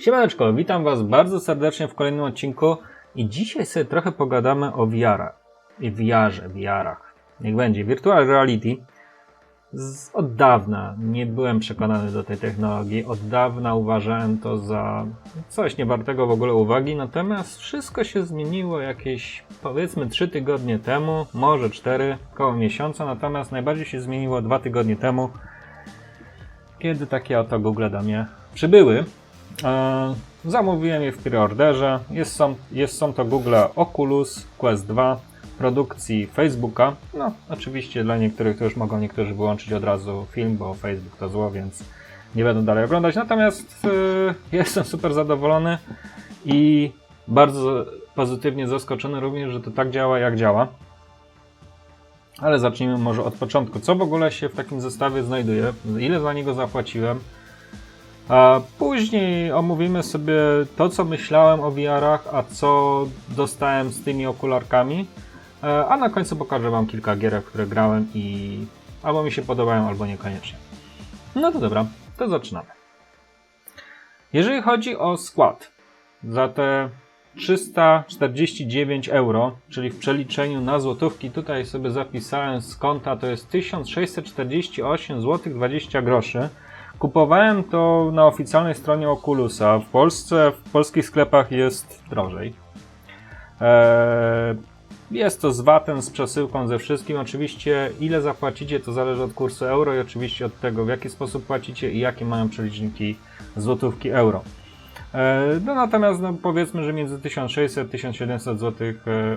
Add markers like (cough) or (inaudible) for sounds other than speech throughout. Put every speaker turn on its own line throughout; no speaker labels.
Siemaneczko, witam Was bardzo serdecznie w kolejnym odcinku i dzisiaj sobie trochę pogadamy o VR-ach i VR-ze, VR-ach. Niech będzie. Virtual Reality. Z, od dawna nie byłem przekonany do tej technologii, od dawna uważałem to za coś niewartego w ogóle uwagi, natomiast wszystko się zmieniło jakieś powiedzmy 3 tygodnie temu, może 4, koło miesiąca, natomiast najbardziej się zmieniło 2 tygodnie temu, kiedy takie oto Google do mnie przybyły. E, zamówiłem je w preorderze. Jest są, jest, są to Google Oculus Quest 2 produkcji Facebooka. No, oczywiście dla niektórych to już mogą niektórzy wyłączyć od razu film, bo Facebook to zło, więc nie będą dalej oglądać. Natomiast e, (laughs) jestem super zadowolony i bardzo pozytywnie zaskoczony również, że to tak działa, jak działa. Ale zacznijmy może od początku. Co w ogóle się w takim zestawie znajduje? Ile za niego zapłaciłem? A później omówimy sobie to, co myślałem o VR-ach, a co dostałem z tymi okularkami. E, A na końcu pokażę Wam kilka gier, w które grałem i albo mi się podobają, albo niekoniecznie. No to dobra, to zaczynamy. Jeżeli chodzi o skład, za te 349 euro, czyli w przeliczeniu na złotówki, tutaj sobie zapisałem z konta, to jest 1648 zł 20 groszy. Kupowałem to na oficjalnej stronie Oculusa. W Polsce, w polskich sklepach jest drożej. Eee, jest to z VAT-em, z przesyłką, ze wszystkim. Oczywiście ile zapłacicie to zależy od kursu euro i oczywiście od tego w jaki sposób płacicie i jakie mają przeliczniki złotówki euro. Eee, No natomiast no, powiedzmy, że między 1600 a 1700 zł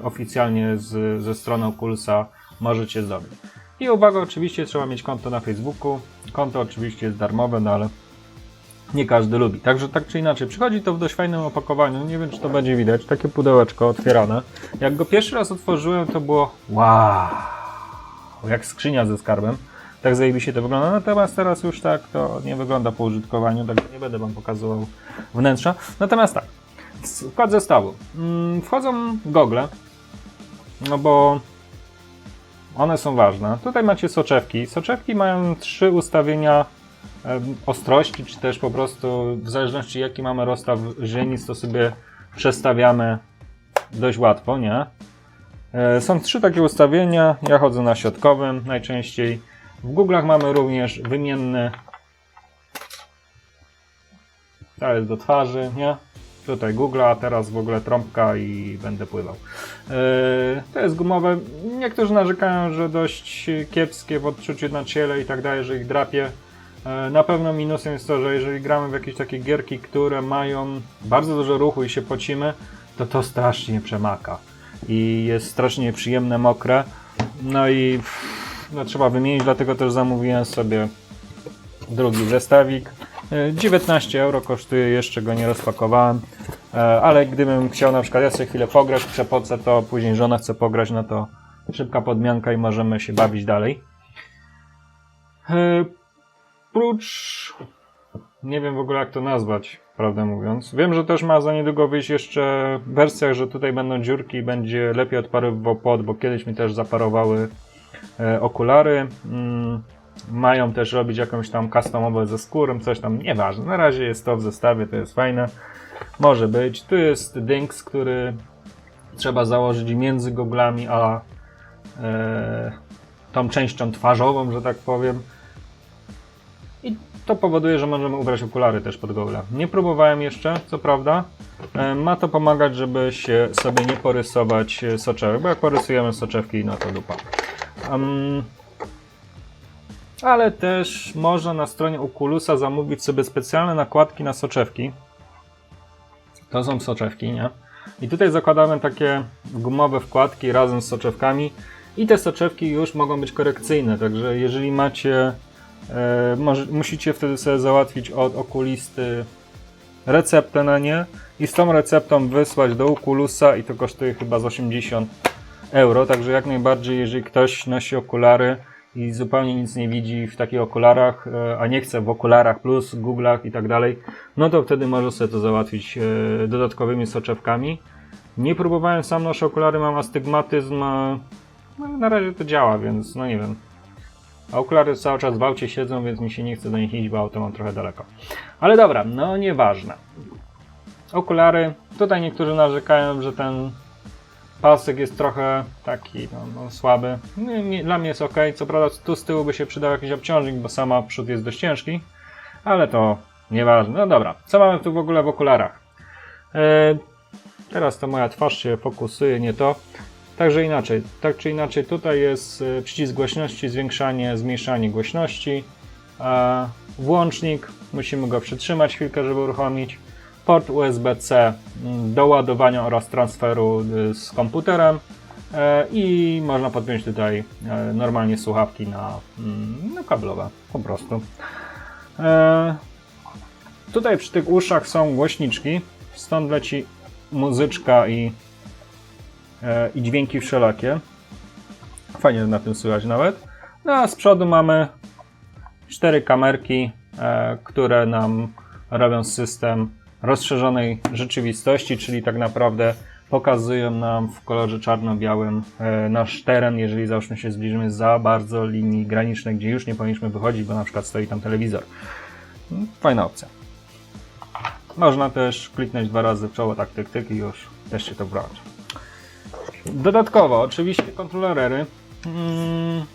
oficjalnie z, ze strony Oculusa możecie zdobyć. I uwaga, oczywiście trzeba mieć konto na Facebooku. Konto oczywiście jest darmowe, no ale nie każdy lubi. Także tak czy inaczej, przychodzi to w dość fajnym opakowaniu. Nie wiem, czy to będzie widać. Takie pudełeczko otwierane. Jak go pierwszy raz otworzyłem, to było wow, jak skrzynia ze skarbem. Tak zajebiście to wygląda. Natomiast teraz już tak to nie wygląda po użytkowaniu, tak nie będę Wam pokazywał wnętrza. Natomiast tak, skład zestawu. Mm, Wchodzą gogle, no bo one są ważne. Tutaj macie soczewki. Soczewki mają trzy ustawienia ostrości, czy też po prostu w zależności jaki mamy rozstaw źrenic, to sobie przestawiamy dość łatwo, nie? E, Są trzy takie ustawienia. Ja chodzę na środkowym najczęściej. W Google'ach mamy również wymienny. To jest do twarzy, nie? Tutaj Google, a teraz w ogóle trąbka i będę pływał. Yy, to jest gumowe. Niektórzy narzekają, że dość kiepskie w odczuciu na ciele i tak dalej, że ich drapie. Yy, Na pewno minusem jest to, że jeżeli gramy w jakieś takie gierki, które mają bardzo dużo ruchu i się pocimy, to to strasznie przemaka. I jest strasznie nieprzyjemne, mokre. No i no, trzeba wymienić, dlatego też zamówiłem sobie drugi zestawik. E, 19 euro kosztuje, jeszcze go nie rozpakowałem, E, ale gdybym chciał na przykład ja chwilę pograć w przepoce, to później żona chce pograć, no to szybka podmianka i możemy się bawić dalej. E, Prócz... nie wiem w ogóle jak to nazwać, prawdę mówiąc. Wiem, że też ma za niedługo wyjść jeszcze w wersjach, że tutaj będą dziurki i będzie lepiej odparowywał pod, bo kiedyś mi też zaparowały e, okulary. Mają też robić jakąś tam customowe ze skórą, coś tam, nieważne. Na razie jest to w zestawie, to jest fajne. Może być. Tu jest dings, który trzeba założyć między goglami a e, tą częścią twarzową, że tak powiem. I to powoduje, że możemy ubrać okulary też pod gogle. Nie próbowałem jeszcze, co prawda. E, ma to pomagać, żeby się sobie nie porysować soczewek, bo jak porysujemy soczewki, no to dupa. Em, ale też można na stronie Oculusa zamówić sobie specjalne nakładki na soczewki. To są soczewki, nie? I tutaj zakładamy takie gumowe wkładki razem z soczewkami i te soczewki już mogą być korekcyjne, także jeżeli macie, e, może, musicie wtedy sobie załatwić od okulisty receptę na nie i z tą receptą wysłać do Oculusa i to kosztuje chyba z 80 euro, także jak najbardziej, jeżeli ktoś nosi okulary i zupełnie nic nie widzi w takich okularach, e, a nie chce w okularach plus, Google'ach i tak dalej, no to wtedy może sobie to załatwić e, dodatkowymi soczewkami. Nie próbowałem sam noszę okulary, mam astygmatyzm, no, na razie to działa, więc no nie wiem. A okulary cały czas w aucie siedzą, więc mi się nie chce do nich iść, bo auto mam trochę daleko. Ale dobra, no nieważne. okulary. Tutaj niektórzy narzekają, że ten pasek jest trochę taki no, no, słaby. Nie, nie, dla mnie jest ok. Co prawda tu z tyłu by się przydał jakiś obciążnik, bo sama przód jest dość ciężki, ale to nieważne. No dobra, co mamy tu w ogóle w okularach? E, teraz to moja twarz się fokusuje, nie to. Także inaczej, tak czy inaczej, tutaj jest e, przycisk głośności, zwiększanie, zmniejszanie głośności. Włącznik, musimy go przytrzymać chwilkę, żeby uruchomić. Port USB-C mm, do ładowania oraz transferu y, z komputerem. E, I można podpiąć tutaj e, normalnie słuchawki na, mm, no, kablowe, po prostu. E, Tutaj przy tych uszach są głośniczki, stąd leci muzyczka i, i dźwięki wszelakie. Fajnie na tym słychać nawet. No a z przodu mamy cztery kamerki, które nam robią system rozszerzonej rzeczywistości, czyli tak naprawdę pokazują nam w kolorze czarno-białym e, nasz teren, jeżeli załóżmy się zbliżymy za bardzo linii granicznej, gdzie już nie powinniśmy wychodzić, bo na przykład stoi tam telewizor. Fajna opcja. Można też kliknąć dwa razy w czoło, tak tyk, tyk i już też się to włącza. Dodatkowo, oczywiście kontrolery. Mm.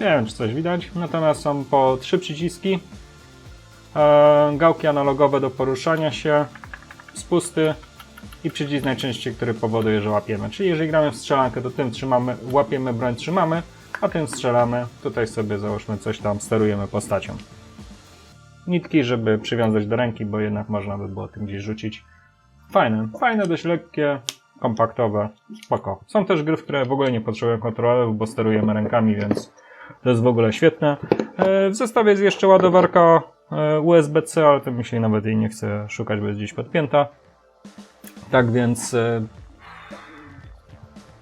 Nie wiem, czy coś widać, natomiast są po trzy przyciski. E, gałki analogowe do poruszania się, spusty i przycisk najczęściej, który powoduje, że łapiemy. Czyli jeżeli gramy w strzelankę, to tym trzymamy, łapiemy broń, trzymamy, a tym strzelamy. Tutaj sobie załóżmy coś tam, sterujemy postacią nitki, żeby przywiązać do ręki, bo jednak można by było tym gdzieś rzucić. Fajne, fajne, dość lekkie, kompaktowe, spoko. Są też gry, które w ogóle nie potrzebują kontrolerów, bo sterujemy rękami, więc to jest w ogóle świetne. E, W zestawie jest jeszcze ładowarka USB-C, ale to mi się nawet jej nie chce szukać, bo jest gdzieś podpięta. Tak więc e,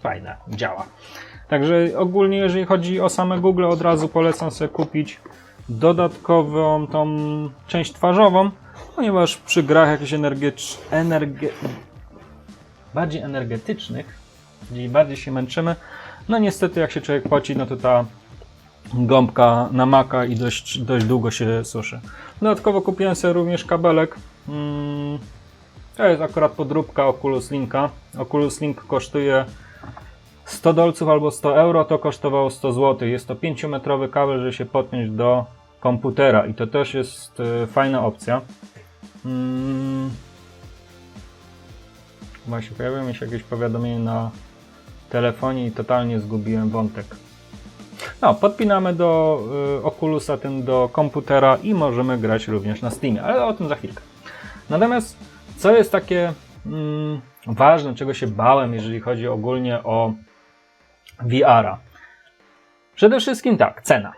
fajne, działa. Także ogólnie jeżeli chodzi o same Google, od razu polecam sobie kupić dodatkową tą część twarzową, ponieważ przy grach jakichś energetycz, energe, bardziej energetycznych, gdzie bardziej się męczymy, no niestety jak się człowiek poci, no to ta gąbka namaka i dość, dość długo się suszy. Dodatkowo kupiłem sobie również kabelek. Mm, to jest akurat podróbka Oculus Linka. Oculus Link kosztuje 100 dolców albo 100 euro, to kosztowało 100 zł. Jest to 5-metrowy kabel, żeby się podpiąć do komputera i to też jest e, fajna opcja. Mm. Właśnie pojawiło mi się jakieś powiadomienie na telefonie i totalnie zgubiłem wątek. No, podpinamy do y, Oculusa tym do komputera i możemy grać również na Steamie, ale o tym za chwilkę. Natomiast co jest takie mm, ważne, czego się bałem, jeżeli chodzi ogólnie o VR-a? Przede wszystkim tak, cena.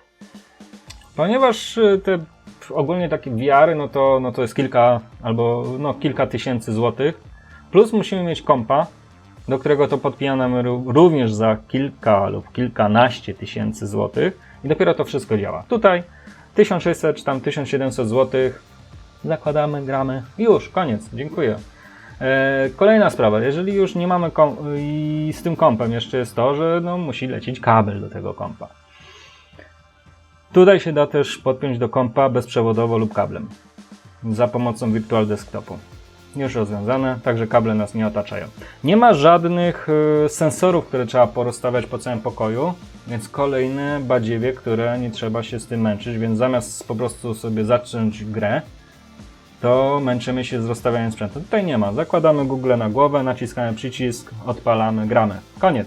Ponieważ y, te ogólnie takie VR-y, no to, no to jest kilka albo no, kilka tysięcy złotych. Plus musimy mieć kompa, do którego to podpinamy ró- również za kilka lub kilkanaście tysięcy złotych i dopiero to wszystko działa. Tutaj 1600 czy tam 1700 złotych zakładamy, gramy już, koniec, dziękuję. E, kolejna sprawa, jeżeli już nie mamy i z tym kompem jeszcze jest to, że no, musi lecieć kabel do tego kompa. Tutaj się da też podpiąć do kompa bezprzewodowo lub kablem za pomocą Virtual Desktopu. Już rozwiązane, także kable nas nie otaczają. Nie ma żadnych y, sensorów, które trzeba porozstawiać po całym pokoju, więc kolejne badziewie, które nie trzeba się z tym męczyć, więc zamiast po prostu sobie zacząć grę, to męczymy się z rozstawianiem sprzętu. Tutaj nie ma. Zakładamy Google na głowę, naciskamy przycisk, odpalamy, gramy. Koniec.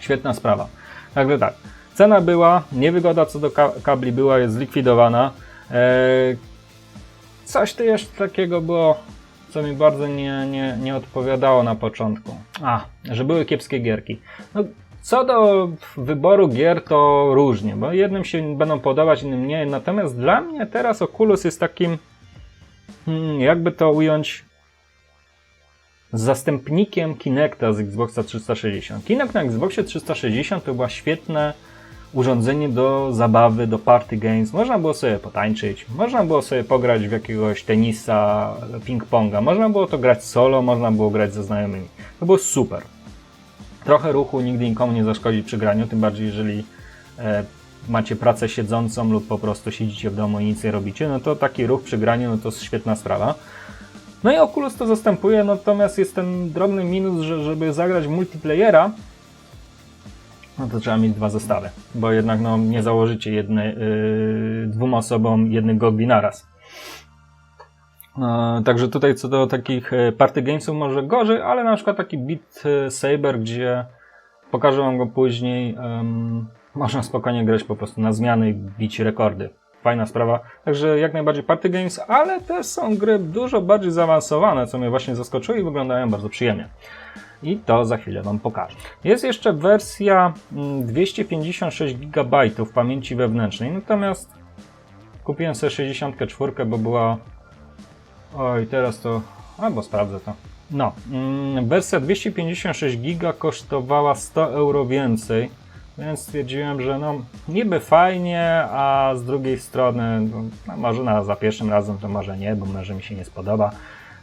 Świetna sprawa. Także tak. Cena była, niewygoda co do ka- kabli była, jest zlikwidowana. Eee, coś tu jeszcze takiego było, co mi bardzo nie, nie, nie odpowiadało na początku. A, że były kiepskie gierki. No, co do wyboru gier to różnie, bo jednym się będą podobać, innym nie. Natomiast dla mnie teraz Oculus jest takim, hmm, jakby to ująć, zastępnikiem Kinecta z Xboxa 360. Kinect na Xboxie 360 to była świetne urządzenie do zabawy, do party games. Można było sobie potańczyć, można było sobie pograć w jakiegoś tenisa, ping-ponga, można było to grać solo, można było grać ze znajomymi. To było super. Trochę ruchu nigdy nikomu nie zaszkodzi przy graniu, tym bardziej jeżeli e, macie pracę siedzącą lub po prostu siedzicie w domu i nic nie robicie, no to taki ruch przy graniu, no to jest świetna sprawa. No i Oculus to zastępuje, natomiast jest ten drobny minus, że żeby zagrać multiplayera, no to trzeba mieć dwa zestawy, bo jednak no, nie założycie jedne, yy, dwóm osobom jednych gogli naraz. E, Także tutaj co do takich e, party gamesów może gorzej, ale na przykład taki Beat e, Saber, gdzie pokażę wam go później, em, można spokojnie grać po prostu na zmiany i bić rekordy. Fajna sprawa. Także jak najbardziej party games, ale też są gry dużo bardziej zaawansowane, co mnie właśnie zaskoczyło i wyglądają bardzo przyjemnie. I to za chwilę Wam pokażę. Jest jeszcze wersja mm, 256 GB pamięci wewnętrznej, natomiast kupiłem sobie 64, bo była Oj, teraz to. Albo sprawdzę to. No, mm, wersja 256 giga kosztowała 100 euro więcej, więc stwierdziłem, że no niby fajnie, a z drugiej strony, no, no może na, za pierwszym razem to może nie, bo może mi się nie spodoba.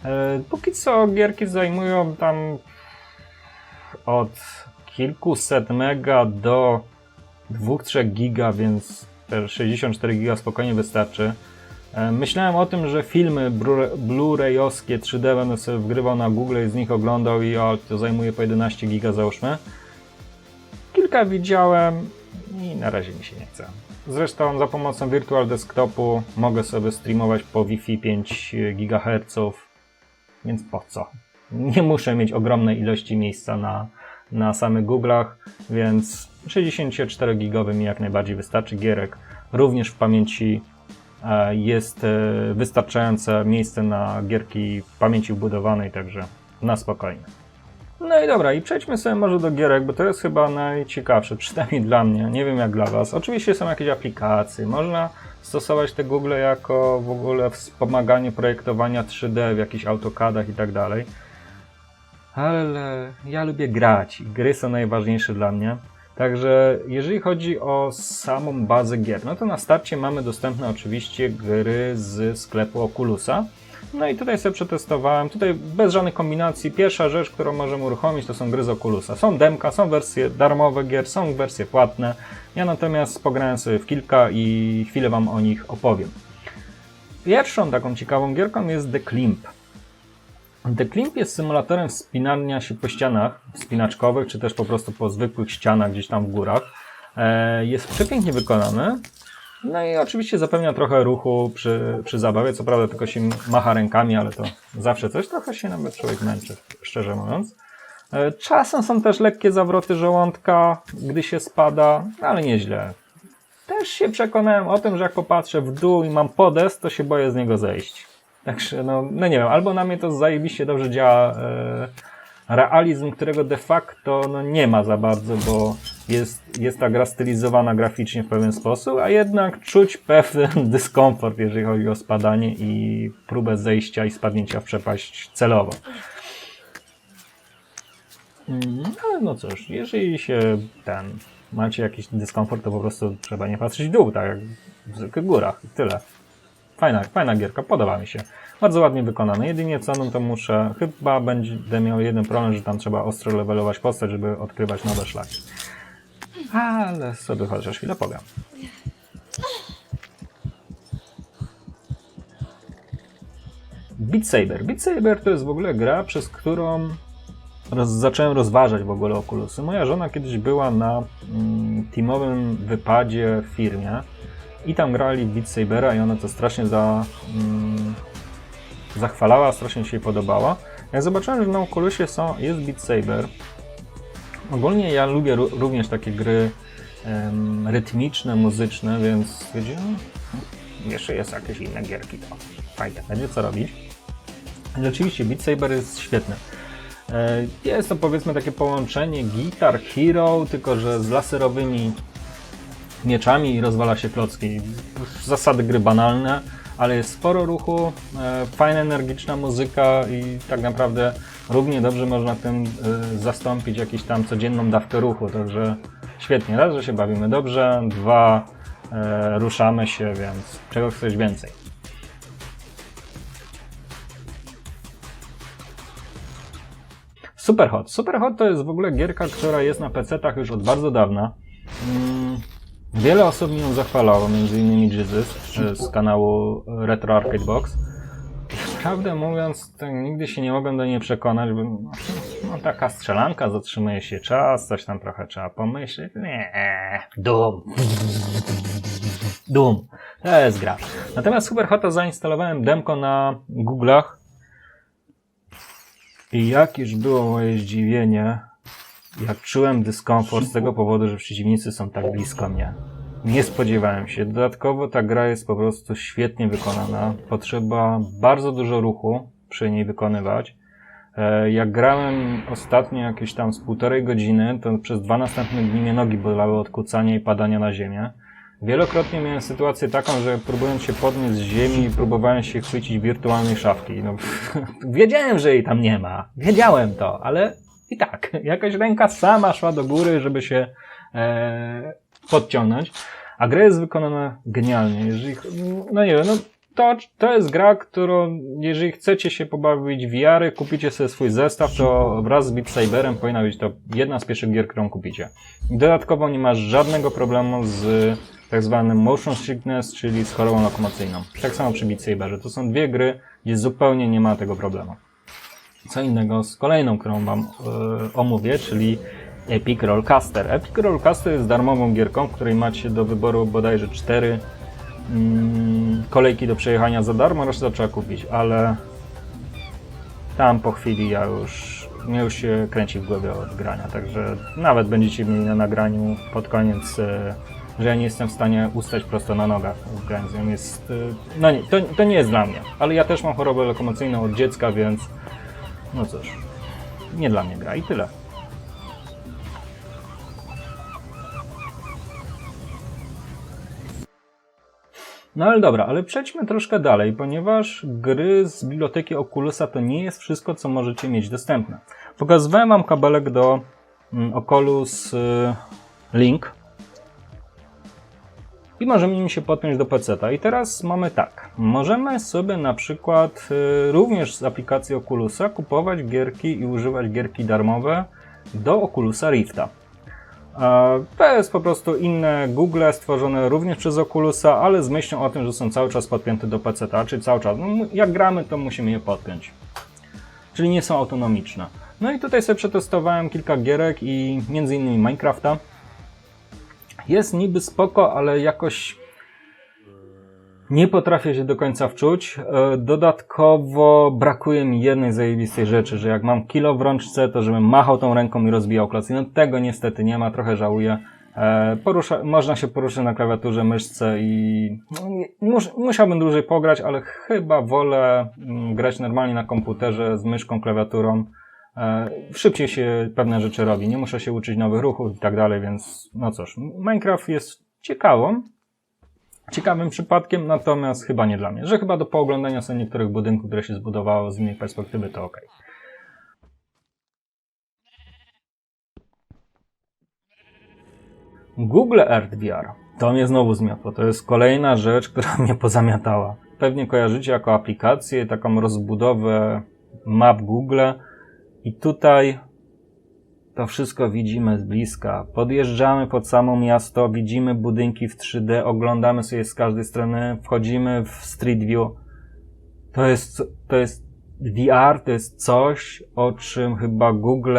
E, póki co gierki zajmują tam od kilkuset mega do 2-3 giga, więc te 64 giga spokojnie wystarczy. E, Myślałem o tym, że filmy blu- blu-rayowskie 3D będę sobie wgrywał na Google i z nich oglądał i o, to zajmuje po 11 giga załóżmy. Kilka widziałem i na razie mi się nie chce. Zresztą za pomocą Virtual Desktopu mogę sobie streamować po Wi-Fi 5 GHz, więc po co? Nie muszę mieć ogromnej ilości miejsca na, na samych Google'ach, więc 64 gigowy mi jak najbardziej wystarczy. Gierek również w pamięci e, jest e, wystarczające miejsce na gierki w pamięci wbudowanej, także na spokojnie. No i dobra, i przejdźmy sobie może do gierek, bo to jest chyba najciekawsze, przynajmniej dla mnie. Nie wiem jak dla Was. Oczywiście są jakieś aplikacje, można stosować te Google jako w ogóle wspomaganie projektowania 3D w jakichś AutoCADach i tak dalej. Ale ja lubię grać gry są najważniejsze dla mnie. Także jeżeli chodzi o samą bazę gier, no to na starcie mamy dostępne oczywiście gry z sklepu Oculusa. No i tutaj sobie przetestowałem, tutaj bez żadnych kombinacji. Pierwsza rzecz, którą możemy uruchomić, to są gry z Oculusa. Są demka, są wersje darmowe gier, są wersje płatne. Ja natomiast pograłem sobie w kilka i chwilę Wam o nich opowiem. Pierwszą taką ciekawą gierką jest The Climb. The Climb jest symulatorem wspinania się po ścianach wspinaczkowych, czy też po prostu po zwykłych ścianach gdzieś tam w górach. E, Jest przepięknie wykonany. No i oczywiście zapewnia trochę ruchu przy, przy zabawie. Co prawda tylko się macha rękami, ale to zawsze coś. Trochę się nawet człowiek męczy, szczerze mówiąc. E, Czasem są też lekkie zawroty żołądka, gdy się spada, ale nieźle. Też się przekonałem o tym, że jak popatrzę w dół i mam podest, to się boję z niego zejść. Także no, no nie wiem, albo na mnie to zajebiście dobrze działa e, realizm, którego de facto no, nie ma za bardzo, bo jest, jest ta gra stylizowana graficznie w pewien sposób, a jednak czuć pewien (laughs) dyskomfort, jeżeli chodzi o spadanie i próbę zejścia i spadnięcia w przepaść celowo. Ale no cóż, jeżeli się ten macie jakiś dyskomfort, to po prostu trzeba nie patrzeć w dół, tak jak w zwykłych górach i tyle. Fajna, fajna gierka, podoba mi się. Bardzo ładnie wykonane. Jedynie co, no to muszę, chyba będę miał jeden problem, że tam trzeba ostro levelować postać, żeby odkrywać nowe szlaki. Ale sobie chociaż chwilę pogram. Beat Saber. Beat Saber to jest w ogóle gra, przez którą roz, zacząłem rozważać w ogóle Oculusy. Moja żona kiedyś była na mm, teamowym wypadzie w firmie i tam grali Beat Sabera i ona to strasznie za, mm, zachwalała, strasznie się jej podobała. Jak zobaczyłem, że na Oculusie są, jest Beat Saber, ogólnie ja lubię ró- również takie gry rytmiczne, muzyczne, więc stwierdziłem, "Hmm, jeszcze jest jakieś inne gierki, to fajnie, będzie co robić. I oczywiście Beat Saber jest świetny. E, Jest to powiedzmy takie połączenie Guitar Hero, tylko że z laserowymi mieczami i rozwala się klocki. Zasady gry banalne, ale jest sporo ruchu, e, fajna, energiczna muzyka i tak naprawdę równie dobrze można tym e, zastąpić jakąś tam codzienną dawkę ruchu, także świetnie. Raz, że się bawimy dobrze, dwa, e, ruszamy się, więc czego chcesz więcej. Superhot. Superhot to jest w ogóle gierka, która jest na PC-tach już od bardzo dawna. Wiele osób mi ją zachwalało, m.in. Jesus e, z kanału Retro Arcade Box. I Prawdę mówiąc, nigdy się nie mogłem do niej przekonać, bo no, taka strzelanka, zatrzymuje się czas, coś tam trochę trzeba pomyśleć. Nie, dum. Dum. To jest gra. Natomiast Superhota zainstalowałem demko na Google'ach i jakież było moje zdziwienie, jak czułem dyskomfort z tego powodu, że przeciwnicy są tak blisko mnie. Nie spodziewałem się. Dodatkowo ta gra jest po prostu świetnie wykonana. Potrzeba bardzo dużo ruchu przy niej wykonywać. E, Jak grałem ostatnio jakieś tam z półtorej godziny, to przez dwa następne dni mnie nogi bolały od kucania i padania na ziemię. Wielokrotnie miałem sytuację taką, że próbując się podnieść z ziemi, próbowałem się chwycić wirtualnej szafki. No, (laughs) wiedziałem, że jej tam nie ma. Wiedziałem to, ale i tak. Jakaś ręka sama szła do góry, żeby się e, podciągnąć. A gra jest wykonana genialnie. Jeżeli, no nie wiem, no to, to jest gra, którą jeżeli chcecie się pobawić w VR, kupicie sobie swój zestaw, to wraz z Beat Saberem powinna być to jedna z pierwszych gier, którą kupicie. Dodatkowo nie masz żadnego problemu z tak zwanym motion sickness, czyli z chorobą lokomocyjną. Tak samo przy Beat Saberze. To są dwie gry, gdzie zupełnie nie ma tego problemu. Co innego z kolejną, którą wam e, omówię, czyli Epic Rollcaster. Epic Rollcaster jest darmową gierką, w której macie do wyboru bodajże cztery mm, kolejki do przejechania za darmo, resztę trzeba kupić, ale tam po chwili ja już, mnie już się kręci w głowie od grania, także nawet będziecie mieli na nagraniu pod koniec, e, że ja nie jestem w stanie ustać prosto na nogach z nią. Jest, e, no nie, to, to nie jest dla mnie, ale ja też mam chorobę lokomocyjną od dziecka, więc no cóż, nie dla mnie gra i tyle. No ale dobra, ale przejdźmy troszkę dalej, ponieważ gry z biblioteki Oculusa to nie jest wszystko, co możecie mieć dostępne. Pokazywałem Wam kabelek do mm, Oculus y, Link i możemy nim się podpiąć do PC-ta. I teraz mamy tak, możemy sobie na przykład y, również z aplikacji Oculusa kupować gierki i używać gierki darmowe do Oculusa Rifta. To jest po prostu inne Google stworzone również przez Oculusa, ale z myślą o tym, że są cały czas podpięte do PC, czyli cały czas. No, jak gramy, to musimy je podpiąć. Czyli nie są autonomiczne. No i tutaj sobie przetestowałem kilka gierek i między innymi Minecrafta. Jest niby spoko, ale jakoś nie potrafię się do końca wczuć. E, Dodatkowo brakuje mi jednej zajebistej rzeczy, że jak mam kilo w rączce, to żebym machał tą ręką i rozbijał klocki. No tego niestety nie ma, trochę żałuję. E, Porusza, można się poruszać na klawiaturze, myszce i no, mus, musiałbym dłużej pograć, ale chyba wolę mm, grać normalnie na komputerze z myszką, klawiaturą. E, Szybciej się pewne rzeczy robi, nie muszę się uczyć nowych ruchów i tak dalej, więc no cóż, Minecraft jest ciekawą, ciekawym przypadkiem, natomiast chyba nie dla mnie. Że chyba do pooglądania sobie niektórych budynków, które się zbudowało z innej perspektywy, to ok. Google Earth VR. To mnie znowu zmiotło. To jest kolejna rzecz, (laughs) która mnie pozamiatała. Pewnie kojarzycie jako aplikację, taką rozbudowę map Google. I tutaj to wszystko widzimy z bliska. Podjeżdżamy pod samo miasto, widzimy budynki w 3D, oglądamy sobie z każdej strony, wchodzimy w Street View. To jest, to jest VR, to jest coś, o czym chyba Google,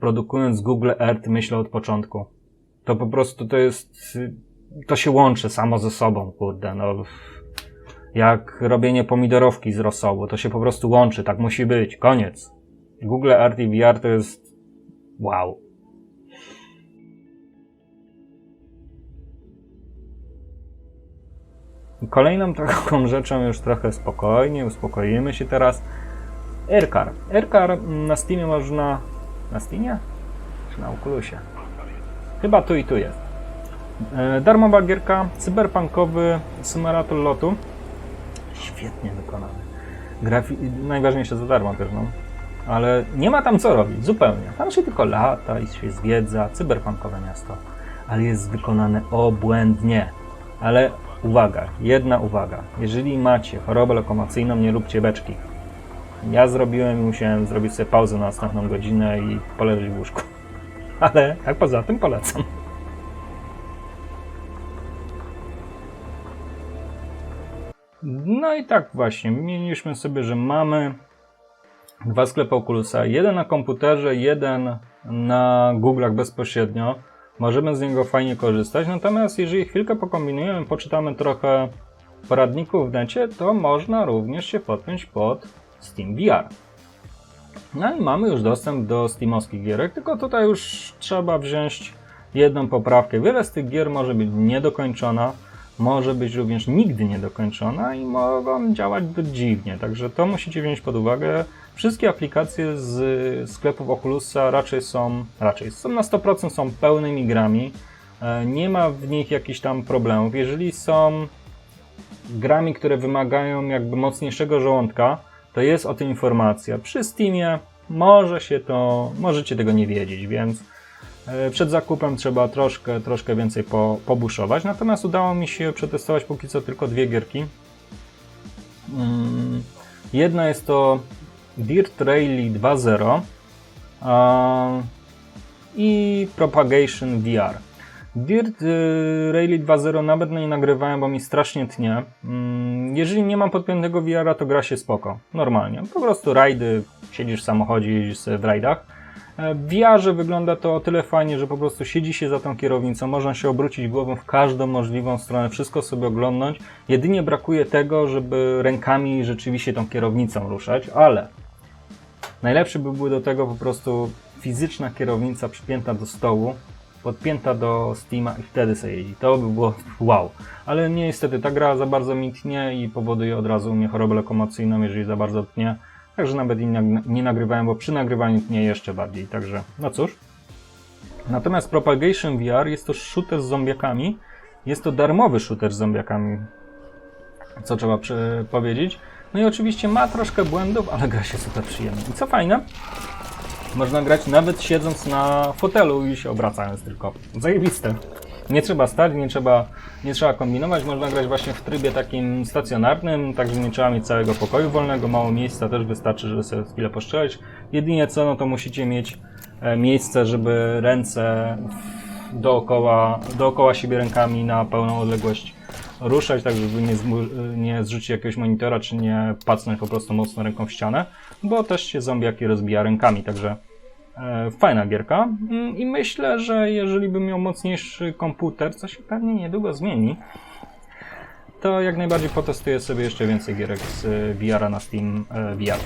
produkując Google Earth, myślał od początku. To po prostu to jest, to się łączy samo ze sobą, kurde, no. Jak robienie pomidorowki z rosołu, to się po prostu łączy, tak musi być, koniec. Google Earth i VR to jest Wow. Kolejną taką (laughs) rzeczą już trochę spokojnie, uspokoimy się teraz. Aircar. Aircar na Steamie można... Na Steamie? Czy na Oculusie? Chyba tu i tu jest. E, Darmowa gierka, cyberpunkowy symulator lotu. Świetnie wykonany. Grafi- najważniejsze za darmo też, no ale nie ma tam co robić zupełnie. Tam się tylko lata i się zwiedza, cyberpunkowe miasto, ale jest wykonane obłędnie. Ale uwaga, jedna uwaga. Jeżeli macie chorobę lokomocyjną, nie róbcie beczki. Ja zrobiłem i musiałem zrobić sobie pauzę na następną godzinę i poleżeć w łóżku. (laughs) Ale tak poza tym polecam. No i tak właśnie, wymieniliśmy sobie, że mamy dwa sklepy Oculusa, jeden na komputerze, jeden na Google'ach bezpośrednio. Możemy z niego fajnie korzystać, natomiast jeżeli chwilkę pokombinujemy, poczytamy trochę poradników w necie, to można również się podpiąć pod Steam VR. No i mamy już dostęp do Steamowskich gierek, tylko tutaj już trzeba wziąć jedną poprawkę. Wiele z tych gier może być niedokończona, może być również nigdy niedokończona i mogą działać dziwnie, także to musicie wziąć pod uwagę. Wszystkie aplikacje z sklepów Oculusa raczej są, raczej są na 100% są pełnymi grami. E, Nie ma w nich jakichś tam problemów. Jeżeli są grami, które wymagają jakby mocniejszego żołądka, to jest o tym informacja. Przy Steamie może się to, możecie tego nie wiedzieć, więc e, przed zakupem trzeba troszkę, troszkę więcej po, pobuszować. Natomiast udało mi się przetestować póki co tylko dwie gierki. Mm, Jedna jest to Dirt Rally 2.0 a, i Propagation VR. Dirt y, Rally 2.0 nawet nie nagrywałem, bo mi strasznie tnie. Mm, Jeżeli nie mam podpiętego VR-a, to gra się spoko, normalnie. Po prostu rajdy, siedzisz w samochodzie, jeździsz w rajdach. E, W VR-ze wygląda to o tyle fajnie, że po prostu siedzi się za tą kierownicą, można się obrócić głową w każdą możliwą stronę, wszystko sobie oglądnąć. Jedynie brakuje tego, żeby rękami rzeczywiście tą kierownicą ruszać, ale najlepszy by był do tego po prostu fizyczna kierownica przypięta do stołu, podpięta do Steama i wtedy sobie jeździ. To by było (laughs) wow. Ale niestety ta gra za bardzo mi tnie i powoduje od razu mnie chorobę lokomocyjną, jeżeli za bardzo tnie. Także nawet nie nagrywałem, bo przy nagrywaniu tnie jeszcze bardziej. Także no cóż. Natomiast Propagation VR jest to shooter z zombiakami. Jest to darmowy shooter z zombiakami, co trzeba powiedzieć. No i oczywiście ma troszkę błędów, ale gra się super przyjemnie. I co fajne, można grać nawet siedząc na fotelu i się obracając tylko. Zajebiste. Nie trzeba stać, nie trzeba, nie trzeba kombinować, można grać właśnie w trybie takim stacjonarnym, także nie trzeba mieć całego pokoju wolnego, mało miejsca, też wystarczy, żeby sobie chwilę postrzelać. Jedynie co, no to musicie mieć e, miejsce, żeby ręce dookoła, dookoła siebie rękami na pełną odległość ruszać, tak żeby nie, nie zrzucić jakiegoś monitora, czy nie pacnąć po prostu mocno ręką w ścianę, bo też się zombiaki rozbija rękami, także e, fajna gierka Mm, i myślę, że jeżeli bym miał mocniejszy komputer, co się pewnie niedługo zmieni, to jak najbardziej potestuję sobie jeszcze więcej gierek z e, VR-a na Steam e, VR.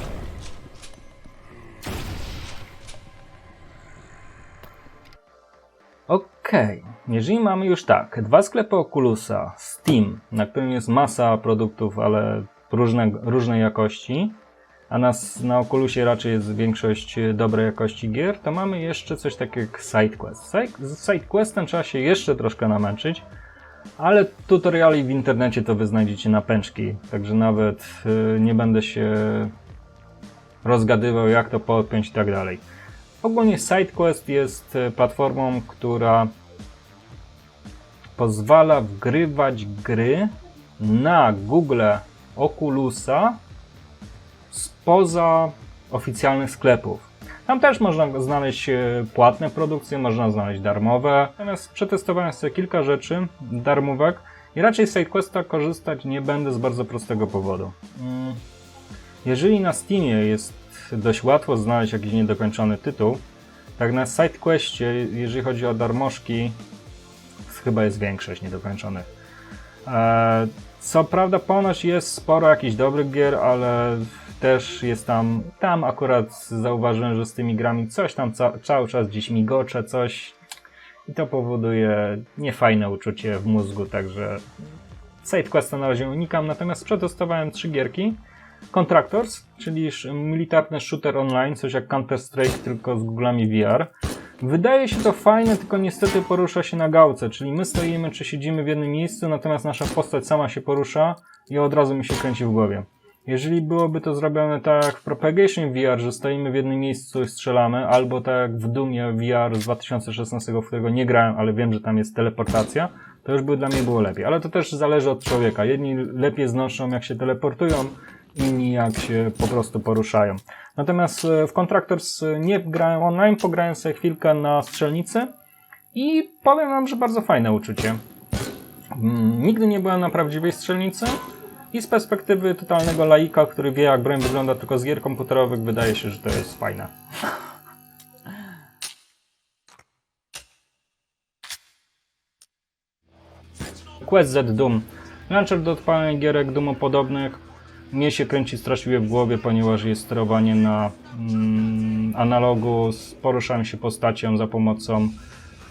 Okej, jeżeli mamy już tak, dwa sklepy Oculusa, Steam, na którym jest masa produktów, ale różne, różnej jakości, a na, s- na Oculusie raczej jest większość dobrej jakości gier, to mamy jeszcze coś takiego jak SideQuest. Side- Z SideQuestem trzeba się jeszcze troszkę namęczyć, ale tutoriali w internecie to wy znajdziecie na pęczki, także nawet e, nie będę się rozgadywał jak to podpiąć i tak dalej. Ogólnie SideQuest jest e, platformą, która pozwala wgrywać gry na Google Oculusa spoza oficjalnych sklepów. Tam też można znaleźć e, płatne produkcje, można znaleźć darmowe. Natomiast przetestowałem sobie kilka rzeczy darmówek i raczej z SideQuesta korzystać nie będę z bardzo prostego powodu. Mm, Jeżeli na Steamie jest dość łatwo znaleźć jakiś niedokończony tytuł, tak na SideQuestie, jeżeli chodzi o darmożki, chyba jest większość niedokończonych. E, Co prawda ponoć jest sporo jakichś dobrych gier, ale też jest tam, tam akurat zauważyłem, że z tymi grami coś tam ca cały czas gdzieś migocze, coś i to powoduje niefajne uczucie w mózgu, także SideQuesta na razie unikam, natomiast przetestowałem trzy gierki. Contractors, czyli militarny shooter online, coś jak Counter-Strike, tylko z Google'ami VR. Wydaje się to fajne, tylko niestety porusza się na gałce, czyli my stoimy czy siedzimy w jednym miejscu, natomiast nasza postać sama się porusza i od razu mi się kręci w głowie. Jeżeli byłoby to zrobione tak w Propagation VR, że stoimy w jednym miejscu i strzelamy, albo tak w Dumie VR z 2016, w którego nie grałem, ale wiem, że tam jest teleportacja, to już by dla mnie było lepiej. Ale to też zależy od człowieka. Jedni lepiej znoszą jak się teleportują, inni jak się po prostu poruszają. Natomiast e, w Contractors e, nie grałem online, pograłem sobie chwilkę na strzelnicy i powiem wam, że bardzo fajne uczucie. Mm, Nigdy nie byłem na prawdziwej strzelnicy I z perspektywy totalnego laika, który wie jak broń wygląda tylko z gier komputerowych, wydaje się, że to jest fajne. (laughs) Quest Z Doom. Launcher do odpalania gierek Doomopodobnych. Mnie się kręci straszliwie w głowie, ponieważ jest sterowanie na mm, analogu, poruszałem się postacią za pomocą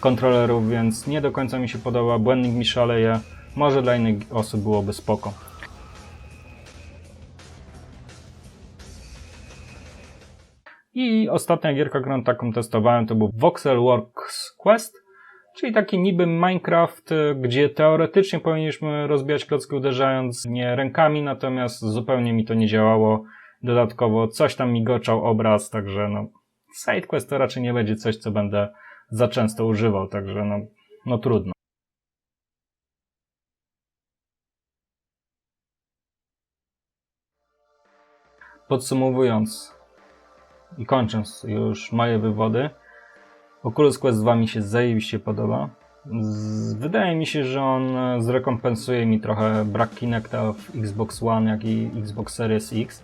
kontrolerów, więc nie do końca mi się podoba. Błędnik mi szaleje. Może dla innych osób byłoby spoko. I ostatnia gierka, którą taką testowałem, to był Voxelworks Quest, czyli taki niby Minecraft, y, gdzie teoretycznie powinniśmy rozbijać klocki uderzając nie rękami, natomiast zupełnie mi to nie działało. Dodatkowo coś tam migoczał obraz, także no SideQuest to raczej nie będzie coś, co będę za często używał, także no, no trudno. Podsumowując i kończąc już moje wywody, Oculus Quest 2 mi się zajebiście podoba. Z, wydaje mi się, że on e, zrekompensuje mi trochę brak Kinecta w Xbox One, jak i Xbox Series X.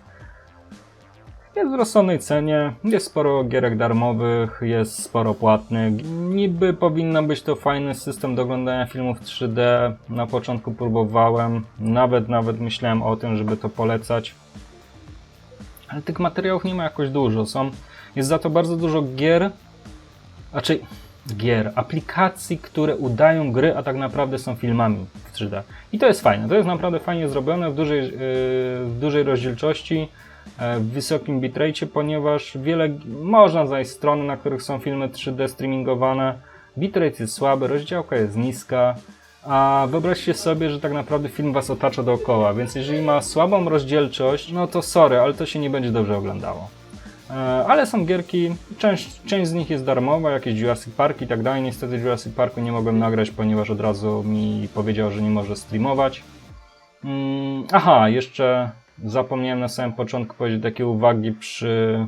Jest w rozsądnej cenie, jest sporo gierek darmowych, jest sporo płatnych. Niby powinno być to fajny system do oglądania filmów 3D. Na początku próbowałem, nawet nawet myślałem o tym, żeby to polecać. Ale tych materiałów nie ma jakoś dużo. Są, jest za to bardzo dużo gier, znaczy gier, aplikacji, które udają gry, a tak naprawdę są filmami w 3D. I to jest fajne, to jest naprawdę fajnie zrobione w dużej, yy, w dużej rozdzielczości, yy, w wysokim bitrate, ponieważ wiele, można znaleźć strony, na których są filmy 3D streamingowane, bitrate jest słaby, rozdziałka jest niska, a wyobraźcie sobie, że tak naprawdę film was otacza dookoła, więc jeżeli ma słabą rozdzielczość, no to sorry, ale to się nie będzie dobrze oglądało. E, Ale są gierki, część, część z nich jest darmowa, jakieś Jurassic Park i tak dalej. Niestety Jurassic Parku nie mogłem nagrać, ponieważ od razu mi powiedział, że nie może streamować. Mm, Aha, jeszcze zapomniałem na samym początku powiedzieć takie uwagi przy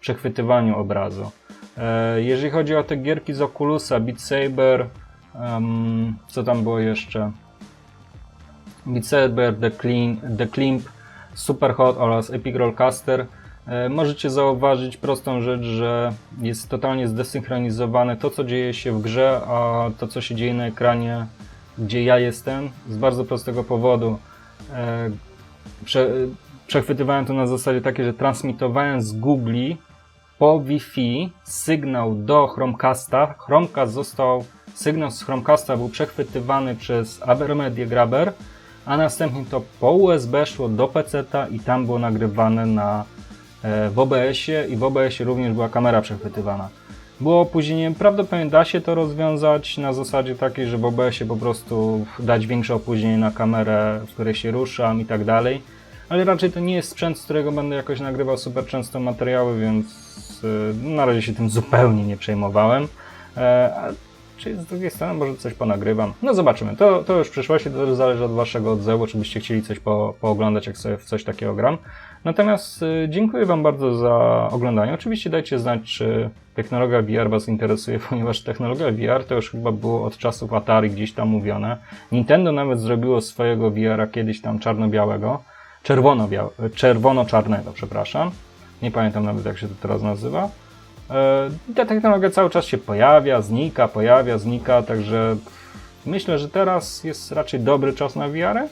przechwytywaniu obrazu. E, Jeżeli chodzi o te gierki z Oculusa, Beat Saber, em, co tam było jeszcze? Beat Saber, The, Clean, The Climb, Superhot oraz Epic Rollcaster. E, Możecie zauważyć prostą rzecz, że jest totalnie zdesynchronizowane to, co dzieje się w grze, a to, co się dzieje na ekranie, gdzie ja jestem, z bardzo prostego powodu. E, Prze, przechwytywałem to na zasadzie takiej, że transmitowałem z Google po Wi-Fi sygnał do Chromecasta. Chromecast został, sygnał z Chromecasta był przechwytywany przez Abermedia Grabber, a następnie to po USB szło do PC-ta i tam było nagrywane na e, w OBS-ie i w OBS-ie również była kamera przechwytywana. Było opóźnienie, prawdopodobnie da się to rozwiązać na zasadzie takiej, że w OBS-ie po prostu dać większe opóźnienie na kamerę, w której się ruszam i tak dalej. Ale raczej to nie jest sprzęt, z którego będę jakoś nagrywał super często materiały, więc e, na razie się tym zupełnie nie przejmowałem. E, a czy z drugiej strony może coś ponagrywam? No zobaczymy. To, to już w przyszłości, to zależy od waszego odzewu, czy byście chcieli coś po, pooglądać, jak sobie w coś takiego gram. Natomiast y, dziękuję wam bardzo za oglądanie. Oczywiście dajcie znać, czy technologia VR was interesuje, (laughs) ponieważ technologia VR to już chyba było od czasów Atari gdzieś tam mówione. Nintendo nawet zrobiło swojego VR-a kiedyś tam czarno-białego. Czerwono-czarnego, przepraszam. Nie pamiętam nawet jak się to teraz nazywa. E, Ta technologia cały czas się pojawia, znika, pojawia, znika, także myślę, że teraz jest raczej dobry czas na VR. -y.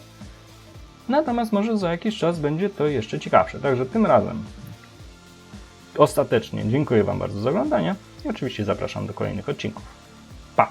Natomiast może za jakiś czas będzie to jeszcze ciekawsze. Także tym razem ostatecznie dziękuję Wam bardzo za oglądanie i oczywiście zapraszam do kolejnych odcinków. Pa!